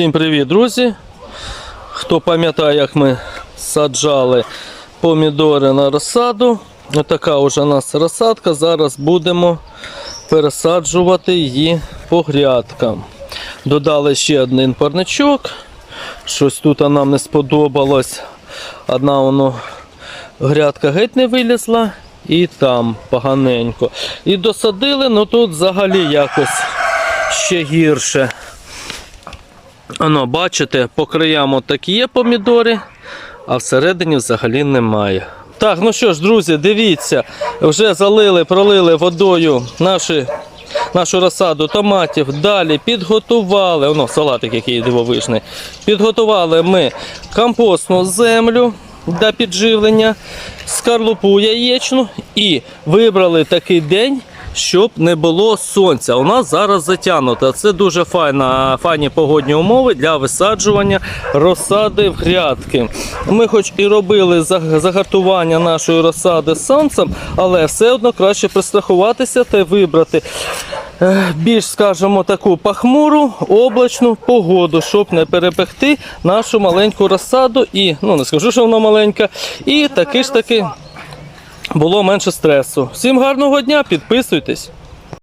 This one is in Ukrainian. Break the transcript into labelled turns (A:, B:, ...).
A: Всім привіт, друзі! Хто пам'ятає, як ми саджали помідори на розсаду, отака вже у нас розсадка. Зараз будемо пересаджувати її по грядкам. Додали ще один парничок. Щось тут нам не сподобалось. Одна воно грядка геть не вилізла, і там поганенько. І досадили, ну тут взагалі якось ще гірше. Ано, бачите, по краям от такі є помідори, а всередині взагалі немає. Так, ну що ж, друзі, дивіться, вже залили, пролили водою наші, нашу розсаду томатів. Далі підготували, воно салатик який дивовижний. Підготували ми компостну землю для підживлення, скарлупу яєчну і вибрали такий день, щоб не було сонця. У нас зараз затягнуто. Це дуже файна, файні погодні умови для висаджування розсади в грядки. Ми хоч і робили загартування нашої розсади сонцем, але все одно краще пристрахуватися та вибрати більш, скажімо, таку пахмуру, облачну погоду, щоб не перепекти нашу маленьку розсаду і, ну не скажу, що вона маленька, і таки ж таки було менше стресу. Всім гарного дня, підписуйтесь.